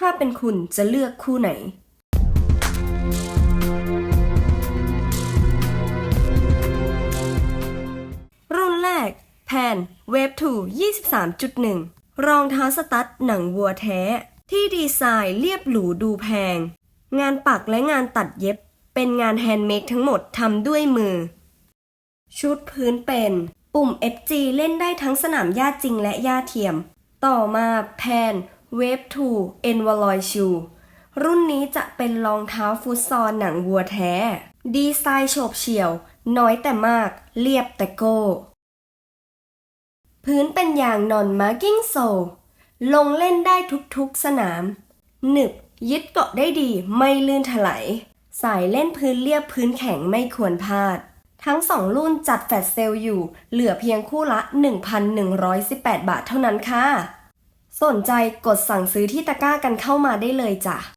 ถ้าเป็นคุณจะเลือกคู่ไหน รุ่นแรก แพนเวฟ2 23.1 รองเท้าสตั๊ดหนังวัวแท้ ที่ดีไซน์เรียบหรูดูแพง งานปักและงานตัดเย็บ เป็นงานแฮนด์เมดทั้งหมดทำด้วยมือ ชุดพื้นเป็น ปุ่ม FG เล่นได้ทั้งสนามหญ้าจริงและหญ้าเทียม ต่อมาแพน เวฟ2 e n v o l o y Shoe รุ่นนี้จะเป็นรองเท้าฟุตซอลหนังวัวแท้ ดีไซน์โฉบเฉี่ยว น้อยแต่มาก เรียบแต่โก้ พื้นเป็นอย่างนอนมาร์กิ้งโซลงเล่นได้ทุกๆสนาม หนึบยึดเกาะได้ดีไม่ลื่นถลายสายเล่นพื้นเรียบพื้นแข็งไม่ควรพลาด ทั้งสองรุ่นจัดแฟลชเซลล์อยู่ เหลือเพียงคู่ละ 1,118 บาทเท่านั้นค่ะ สนใจกดสั่งซื้อที่ตะกร้ากันเข้ามาได้เลยจ้ะ